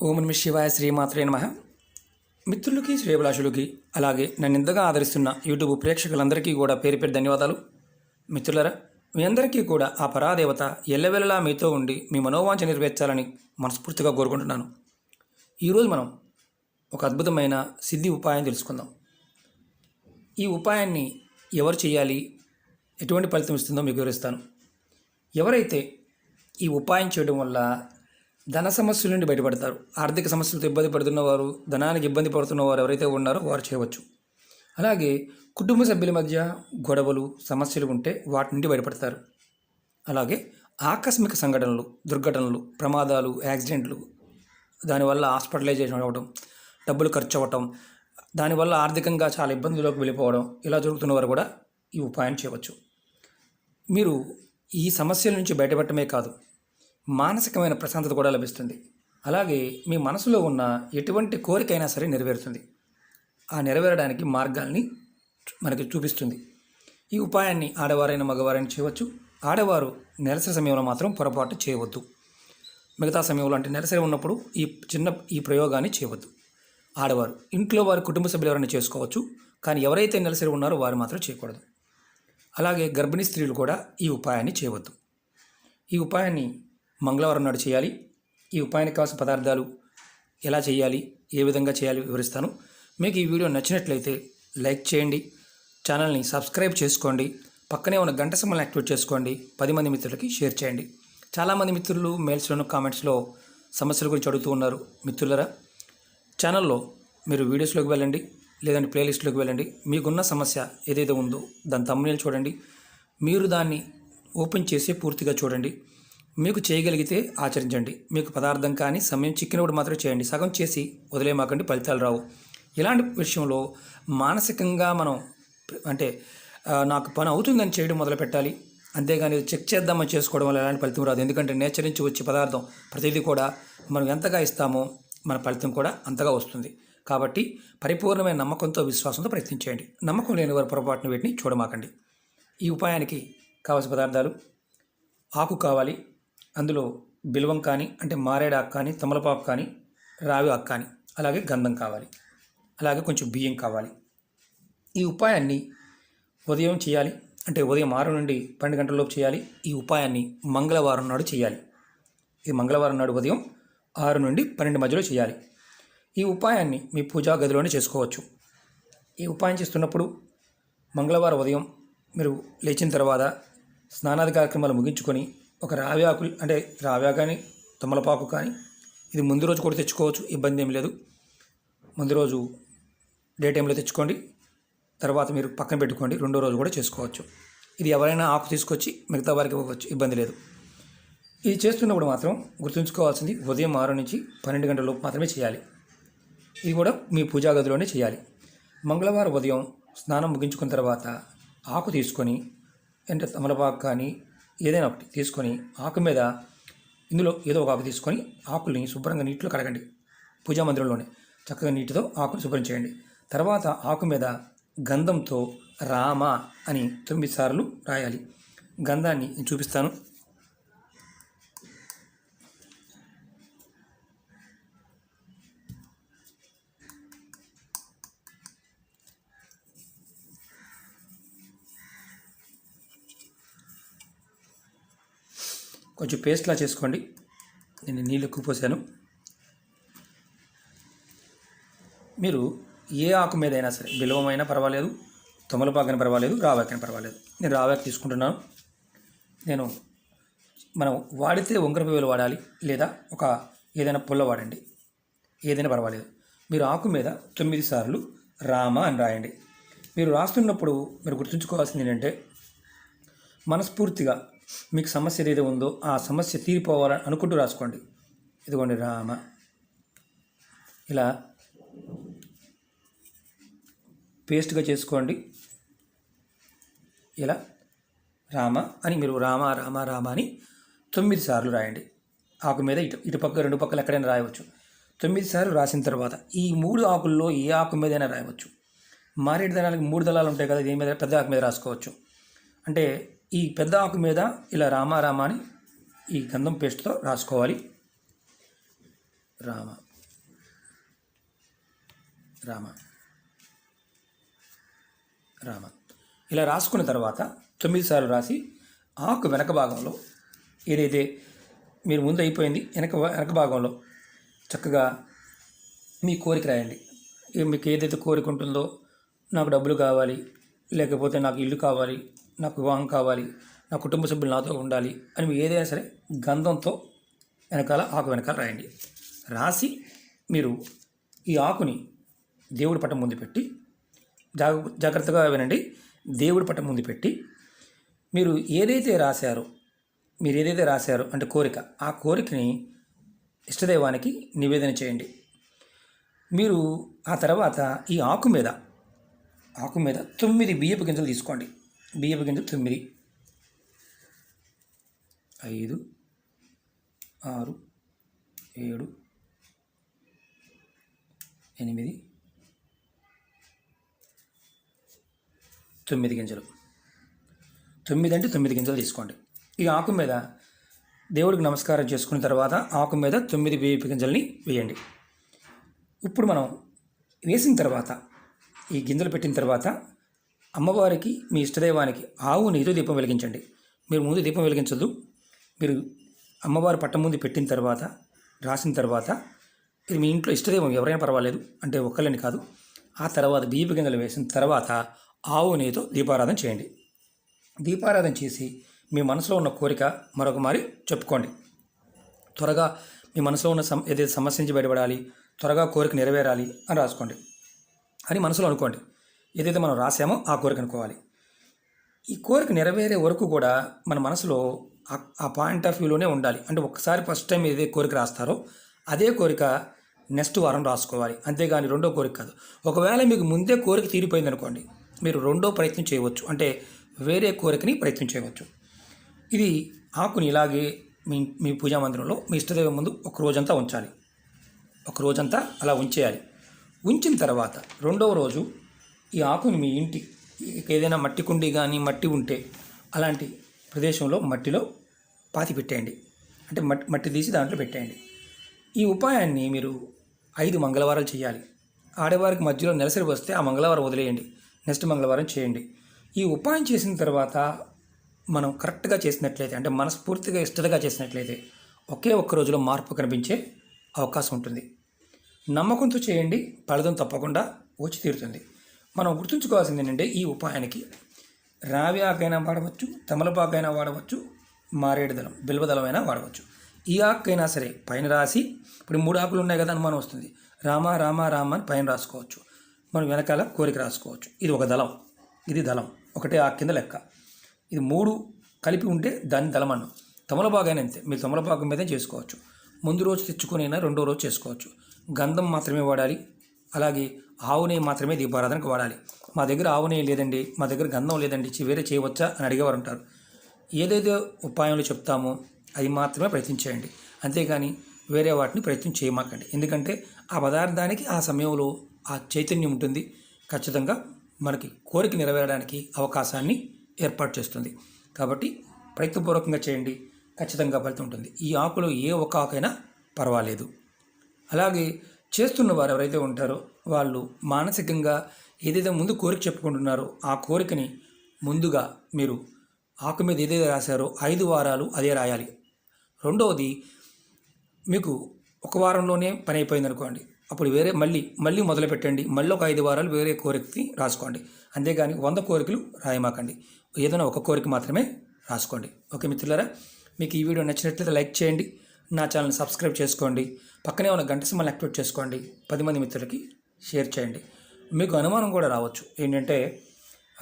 ఓం నమ శివాయ శ్రీమాత్రే నమ. మిత్రులకి శ్రేయభిలాషులకి అలాగే నన్ను ఇంతగా ఆదరిస్తున్న యూట్యూబ్ ప్రేక్షకులందరికీ కూడా పేరు పేరు ధన్యవాదాలు. మిత్రులరా మీ అందరికీ కూడా ఆ పరాదేవత ఎల్లవెల్లలా మీతో ఉండి మీ మనోవాంఛ నెరవేర్చాలని మనస్ఫూర్తిగా కోరుకుంటున్నాను. ఈరోజు మనం ఒక అద్భుతమైన సిద్ధి ఉపాయం తెలుసుకుందాం. ఈ ఉపాయాన్ని ఎవరు చేయాలి ఎటువంటి ఫలితం ఇస్తుందో మీకు వివరిస్తాను. ఎవరైతే ఈ ఉపాయం చేయడం వల్ల ధన సమస్యల నుండి బయటపడతారు. ఆర్థిక సమస్యలతో ఇబ్బంది పడుతున్న వారు ధనానికి ఇబ్బంది పడుతున్న వారు ఎవరైతే ఉన్నారో వారు చేయవచ్చు. అలాగే కుటుంబ సభ్యుల మధ్య గొడవలు సమస్యలు ఉంటే వాటి నుండి బయటపడతారు. అలాగే ఆకస్మిక సంఘటనలు దుర్ఘటనలు ప్రమాదాలు యాక్సిడెంట్లు దానివల్ల హాస్పిటలైజేషన్ అవ్వడం డబ్బులు ఖర్చు అవ్వటం దానివల్ల ఆర్థికంగా చాలా ఇబ్బందుల్లోకి వెళ్ళిపోవడం ఇలా జరుగుతున్న వారు కూడా ఈ ఉపాయం చేయవచ్చు. మీరు ఈ సమస్యల నుంచి బయటపడటమే కాదు మానసికమైన ప్రశాంతత కూడా లభిస్తుంది. అలాగే మీ మనసులో ఉన్న ఎటువంటి కోరికైనా సరే నెరవేరుతుంది. ఆ నెరవేరడానికి మార్గాల్ని మనకి చూపిస్తుంది. ఈ ఉపాయాన్ని ఆడవారైన మగవారైనా చేయవచ్చు. ఆడవారు నెలసరి సమయంలో మాత్రం పొరపాటు చేయవద్దు. మిగతా సమయంలో అంటే నెలసరి ఉన్నప్పుడు ఈ చిన్న ఈ ప్రయోగాన్ని చేయవద్దు. ఆడవారు ఇంట్లో వారి కుటుంబ సభ్యులు ఎవరైనా చేసుకోవచ్చు. కానీ ఎవరైతే నెలసరి ఉన్నారో వారు మాత్రం చేయకూడదు. అలాగే గర్భిణీ స్త్రీలు కూడా ఈ ఉపాయాన్ని చేయవద్దు. ఈ ఉపాయాన్ని మంగళవారం నాడు చేయాలి. ఈ ఉపాయానికి కావాల్సిన పదార్థాలు ఎలా చేయాలి? ఏ విధంగా చేయాలి వివరిస్తాను. మీకు ఈ వీడియో నచ్చినట్లయితే లైక్ చేయండి. ఛానల్ని సబ్స్క్రైబ్ చేసుకోండి. పక్కనే ఉన్న గంట సింబల్ని యాక్టివేట్ చేసుకోండి. పది మంది మిత్రులకి షేర్ చేయండి. చాలామంది మిత్రులు మెయిల్స్లోను కామెంట్స్లో సమస్యల గురించి అడుగుతూ ఉన్నారు మిత్రులరా. ఛానల్లో మీరు వీడియోస్లోకి వెళ్ళండి. లేదంటే ప్లేలిస్ట్లోకి వెళ్ళండి. మీకున్న సమస్య ఏదైతే ఉందో దాని తమ్ముని చూడండి. మీరు దాన్ని ఓపెన్ చేసి పూర్తిగా చూడండి. మీకు చేయగలిగితే ఆచరించండి. మీకు పదార్థం కానీ సమయం చిక్కినప్పుడు మాత్రం చేయండి. సగం చేసి వదిలేమాకండి ఫలితాలు రావు. ఇలాంటి విషయంలో మానసికంగా మనం అంటే నాకు పని అవుతుందని చేయడం మొదలు పెట్టాలి. అంతేగాని చెక్ చేద్దామని చేసుకోవడం వల్ల ఎలాంటి ఫలితం రాదు. ఎందుకంటే నేచర్ నుంచి వచ్చే పదార్థం ప్రతిదీ కూడా మనం ఎంతగా ఇస్తామో మన ఫలితం కూడా అంతగా వస్తుంది. కాబట్టి పరిపూర్ణమైన నమ్మకంతో విశ్వాసంతో ప్రయత్నించేయండి నమ్మకం లేని వారి పొరపాటున వీటిని చూడమాకండి. ఈ ఉపాయానికి కావలసిన పదార్థాలు ఆకు కావాలి అందులో బిల్వం కానీ అంటే మారేడు ఆకు కానీ తమలపాకు కానీ రావి ఆకు కానీ అలాగే గంధం కావాలి. అలాగే కొంచెం బియ్యం కావాలి. ఈ ఉపాయాన్ని ఉదయం చేయాలి. అంటే ఉదయం ఆరు నుండి పన్నెండు గంటలలోపు చేయాలి. ఈ ఉపాయాన్ని మంగళవారం నాడు చేయాలి. ఈ మంగళవారం నాడు ఉదయం ఆరు నుండి పన్నెండు మధ్యలో చేయాలి. ఈ ఉపాయాన్ని మీ పూజా గదిలోనే చేసుకోవచ్చు. ఈ ఉపాయం చేస్తున్నప్పుడు మంగళవారం ఉదయం మీరు లేచిన తర్వాత స్నానాది కార్యక్రమాలు ముగించుకొని ఒక రావి ఆకులు అంటే రావ్యా కానీ తమలపాకు కానీ ఇది ముందు రోజు కూడా తెచ్చుకోవచ్చు ఇబ్బంది ఏం లేదు. ముందు రోజు డే టైంలో తెచ్చుకోండి తర్వాత మీరు పక్కన పెట్టుకోండి రెండో రోజు కూడా చేసుకోవచ్చు. ఇది ఎవరైనా ఆకు తీసుకొచ్చి మిగతా వారికి ఇవ్వచ్చు ఇబ్బంది లేదు. ఇది చేస్తున్నప్పుడు మాత్రం గుర్తుంచుకోవాల్సింది ఉదయం ఆరు నుంచి పన్నెండు గంటల లోపు మాత్రమే చేయాలి. ఇది కూడా మీ పూజా గదిలోనే చేయాలి. మంగళవారం ఉదయం స్నానం ముగించుకున్న తర్వాత ఆకు తీసుకొని అంటే తమలపాకు కానీ ఏదైనా ఒకటి తీసుకొని ఆకు మీద ఇందులో ఏదో ఒక ఆకు తీసుకొని ఆకుల్ని శుభ్రంగా నీటిలో కడగండి. పూజా మందిరంలోనే చక్కగా నీటితో ఆకుని శుభ్రం చేయండి. తర్వాత ఆకు మీద గంధంతో రామ అని తొమ్మిది సార్లు రాయాలి. గంధాన్ని నేను చూపిస్తాను. కొంచెం పేస్ట్లా చేసుకోండి. నేను నీళ్ళు ఎక్కువ పోసాను. మీరు ఏ ఆకు మీద అయినా సరే బిలవమైనా పర్వాలేదు తొమలపాకైనా పర్వాలేదు రావాకైనా పర్వాలేదు. నేను రావాక తీసుకుంటున్నాను. నేను మనం వాడితే వంకర వాడాలి లేదా ఒక ఏదైనా పుల్ల వాడండి. ఏదైనా పర్వాలేదు. మీరు ఆకు మీద తొమ్మిది సార్లు రామ అని రాయండి. మీరు రాస్తున్నప్పుడు మీరు గుర్తుంచుకోవాల్సింది ఏంటంటే మనస్ఫూర్తిగా మీకు సమస్య ఏదైతే ఉందో ఆ సమస్య తీరిపోవాలని అనుకుంటూ రాసుకోండి. ఇదిగోండి రామ. ఇలా పేస్ట్గా చేసుకోండి. ఇలా రామ అని మీరు రామ రామ రామ అని తొమ్మిది సార్లు రాయండి. ఆకు మీద ఇటు ఇటు పక్క రెండు పక్కలు ఎక్కడైనా రాయవచ్చు. తొమ్మిది సార్లు రాసిన తర్వాత ఈ మూడు ఆకుల్లో ఏ ఆకు మీదైనా రాయవచ్చు. మారేడు దళాలకు మూడు దళాలు ఉంటాయి కదా దీని మీద పెద్ద ఆకు మీద రాసుకోవచ్చు. అంటే ఈ పెద్ద ఆకు మీద ఇలా రామారామ అని ఈ గంధం పేస్ట్తో రాసుకోవాలి. రామ. రామ. రామ. ఇలా రాసుకున్న తర్వాత తొమ్మిది సార్లు రాసి ఆకు వెనక భాగంలో ఏదైతే మీరు ముందు అయిపోయింది వెనక వెనక భాగంలో చక్కగా మీ కోరిక రాయండి. మీకు ఏదైతే కోరిక ఉంటుందో నాకు డబ్బులు కావాలి లేకపోతే నాకు ఇల్లు కావాలి నాకు వివాహం కావాలి నా కుటుంబ సభ్యులు నాతో ఉండాలి అని మీరు ఏదైనా సరే గంధంతో వెనకాల ఆకు వెనకాల రాయండి. రాసి మీరు ఈ ఆకుని దేవుడి పట్టం ముందు పెట్టి జాగ జాగ్రత్తగా వినండి. దేవుడి పట్టం ముందు పెట్టి మీరు ఏదైతే రాశారో మీరు ఏదైతే రాశారో అంటే కోరిక ఆ కోరికని ఇష్టదైవానికి నివేదన చేయండి. మీరు ఆ తర్వాత ఈ ఆకు మీద ఆకు మీద తొమ్మిది బియ్యపు గింజలు తీసుకోండి. బియ్యపు గింజలు తొమ్మిది. ఐదు ఆరు ఏడు ఎనిమిది తొమ్మిది గింజలు. తొమ్మిది అంటే తొమ్మిది గింజలు తీసుకోండి. ఈ ఆకు మీద దేవుడికి నమస్కారం చేసుకున్న తర్వాత ఆకు మీద తొమ్మిది బియ్యపు గింజల్ని వేయండి. ఇప్పుడు మనం వేసిన తర్వాత ఈ గింజలు పెట్టిన తర్వాత అమ్మవారికి మీ ఇష్టదైవానికి ఆవు నీతో దీపం వెలిగించండి. మీరు ముందు దీపం వెలిగించదు మీరు అమ్మవారి పట్టం ముందు పెట్టిన తర్వాత రాసిన తర్వాత ఇది మీ ఇంట్లో ఇష్టదైవం ఎవరైనా పర్వాలేదు అంటే ఒక్కళ్ళని కాదు. ఆ తర్వాత దీప గింజలు వేసిన తర్వాత ఆవు నెయ్యితో దీపారాధన చేయండి. దీపారాధన చేసి మీ మనసులో ఉన్న కోరిక మరొక మారి చెప్పుకోండి. త్వరగా మీ మనసులో ఉన్న సమ ఏదైతే సమస్య నుంచి బయటపడాలి త్వరగా కోరిక నెరవేరాలి అని రాసుకోండి. అని మనసులో అనుకోండి. ఏదైతే మనం రాసామో ఆ కోరిక అనుకోవాలి. ఈ కోరిక నెరవేరే వరకు కూడా మన మనసులో ఆ- ఆ పాయింట్ ఆఫ్ వ్యూలోనే ఉండాలి. అంటే ఒక్కసారి ఫస్ట్ టైం ఏదైతే కోరిక రాస్తారో అదే కోరిక నెక్స్ట్ వారం రాసుకోవాలి. అంతేగాని రెండో కోరిక కాదు. ఒకవేళ మీకు ముందే కోరిక తీరిపోయింది అనుకోండి మీరు రెండో ప్రయత్నం చేయవచ్చు. అంటే వేరే కోరికని ప్రయత్నం చేయవచ్చు. ఇది ఆకుని ఇలాగే మీ మీ పూజా మందిరంలో మీ ఇష్టదైవం ముందు ఒక రోజంతా ఉంచాలి. ఒక రోజంతా అలా ఉంచేయాలి. ఉంచిన తర్వాత రెండవ రోజు ఈ ఆకుని మీ ఇంటి ఏదైనా మట్టి కుండి కానీ మట్టి ఉంటే అలాంటి ప్రదేశంలో మట్టిలో పాతి పెట్టేయండి. అంటే మట్టి మట్టి తీసి దాంట్లో పెట్టేయండి. ఈ ఉపాయాన్ని మీరు ఐదు మంగళవారాలు చేయాలి. ఆడవారికి మధ్యలో నెలసరి వస్తే ఆ మంగళవారం వదిలేయండి. నెక్స్ట్ మంగళవారం చేయండి. ఈ ఉపాయం చేసిన తర్వాత మనం కరెక్ట్గా చేసినట్లయితే అంటే మనస్ఫూర్తిగా ఇష్టతగా చేసినట్లయితే ఒకే ఒక్క రోజులో మార్పు కనిపించే అవకాశం ఉంటుంది. నమ్మకంతో చేయండి ఫలితం తప్పకుండా వచ్చి తీరుతుంది. మనం గుర్తుంచుకోవాల్సింది ఏంటంటే ఈ ఉపాయానికి రావి ఆకైనా వాడవచ్చు తమలపాకైనా వాడవచ్చు మారేడు దళం బిల్వదళమైనా వాడవచ్చు. ఈ ఆకైనా సరే పైన రాసి ఇప్పుడు మూడు ఆకులు ఉన్నాయి కదా అనుమానం వస్తుంది. రామ రామ రామ అని పైన రాసుకోవచ్చు. మనం వెనకాల కోరిక రాసుకోవచ్చు. ఇది ఒక దళం. ఇది దళం. ఒకటే ఆ కింద లెక్క. ఇది మూడు కలిపి ఉంటే దాన్ని దళం అన్నం. తమలపాకైనా అంతే. మీరు తమలపాకు మీదే చేసుకోవచ్చు. ముందు రోజు తెచ్చుకునైనా రెండో రోజు చేసుకోవచ్చు. గంధం మాత్రమే వాడాలి. అలాగే ఆవు నెయ్యి మాత్రమే దీపారాధనకు వాడాలి. మా దగ్గర ఆవు నెయ్యి లేదండి మా దగ్గర గంధం లేదండి వేరే చేయవచ్చా అని అడిగేవారు ఉంటారు ఏదేదో ఉపాయంలో చెప్తామో అది మాత్రమే ప్రయత్నం చేయండి. అంతేగాని వేరే వాటిని ప్రయత్నం చేయమాకండి. ఎందుకంటే ఆ పదార్థానికి ఆ సమయంలో ఆ చైతన్యం ఉంటుంది. ఖచ్చితంగా మనకి కోరిక నెరవేరడానికి అవకాశాన్ని ఏర్పాటు చేస్తుంది. కాబట్టి ప్రయత్నపూర్వకంగా చేయండి. ఖచ్చితంగా ఫలితం ఉంటుంది. ఈ ఆకులో ఏ ఒక్క ఆకైనా పర్వాలేదు. అలాగే చేస్తున్న వారు ఎవరైతే ఉంటారో వాళ్ళు మానసికంగా ఏదైతే ముందు కోరిక చెప్పుకుంటున్నారో ఆ కోరికని ముందుగా మీరు ఆకు మీద ఏదైతే రాశారో ఐదు వారాలు అదే రాయాలి. రెండవది మీకు ఒక వారంలోనే పని అయిపోయింది అనుకోండి. అప్పుడు వేరే మళ్ళీ మళ్ళీ మొదలు పెట్టండి. మళ్ళీ ఒక ఐదు వారాలు వేరే కోరికకి రాసుకోండి. అంతేగాని వంద కోరికలు రాయమాకండి. ఏదైనా ఒక కోరిక మాత్రమే రాసుకోండి. ఓకే మిత్రులారా మీకు ఈ వీడియో నచ్చినట్లయితే లైక్ చేయండి. నా ఛానల్ సబ్స్క్రైబ్ చేసుకోండి. పక్కనే ఉన్న గంట సింబల్ యాక్టివేట్ చేసుకోండి. పది మంది మిత్రులకి షేర్ చేయండి. మీకు అనుమానం కూడా రావచ్చు. ఏంటంటే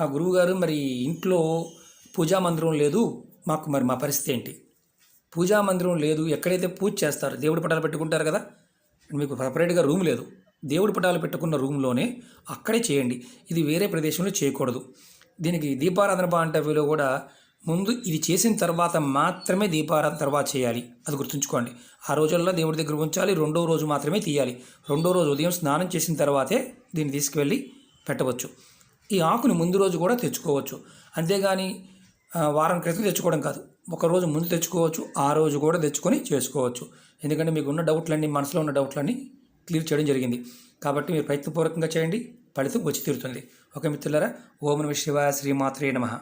ఆ గురువుగారు మరి ఇంట్లో పూజా మందిరం లేదు. మాకు మరి మా పరిస్థితి ఏంటి? పూజా మందిరం లేదు. ఎక్కడైతే పూజ చేస్తారు దేవుడి పటాలు పెట్టుకుంటారు కదా? మీకు సపరేట్గా రూమ్ లేదు. దేవుడి పటాలు పెట్టుకున్న రూమ్లోనే అక్కడే చేయండి. ఇది వేరే ప్రదేశంలో చేయకూడదు. దీనికి దీపారాధన వీళ్ళు కూడా ముందు ఇది చేసిన తర్వాత మాత్రమే దీపారాధన తర్వాత చేయాలి. అది గుర్తుంచుకోండి. ఆ రోజుల్లో దేవుడి దగ్గర ఉంచాలి రెండో రోజు మాత్రమే తీయాలి. రెండో రోజు ఉదయం స్నానం చేసిన తర్వాతే దీన్ని తీసుకువెళ్ళి పెట్టవచ్చు. ఈ ఆకుని ముందు రోజు కూడా తెచ్చుకోవచ్చు. అంతేగాని వారం క్రితం తెచ్చుకోవడం కాదు. ఒక రోజు ముందు తెచ్చుకోవచ్చు ఆ రోజు కూడా తెచ్చుకొని చేసుకోవచ్చు. ఎందుకంటే మీకు ఉన్న డౌట్లన్నీ మనసులో ఉన్న డౌట్లన్నీ క్లియర్ చేయడం జరిగింది. కాబట్టి మీరు ప్రయత్నపూర్వకంగా చేయండి ఫలితం వచ్చి తీరుతుంది. ఓకే మిత్రులారా ఓం నమ శివాయ శ్రీమాత్రే నమః.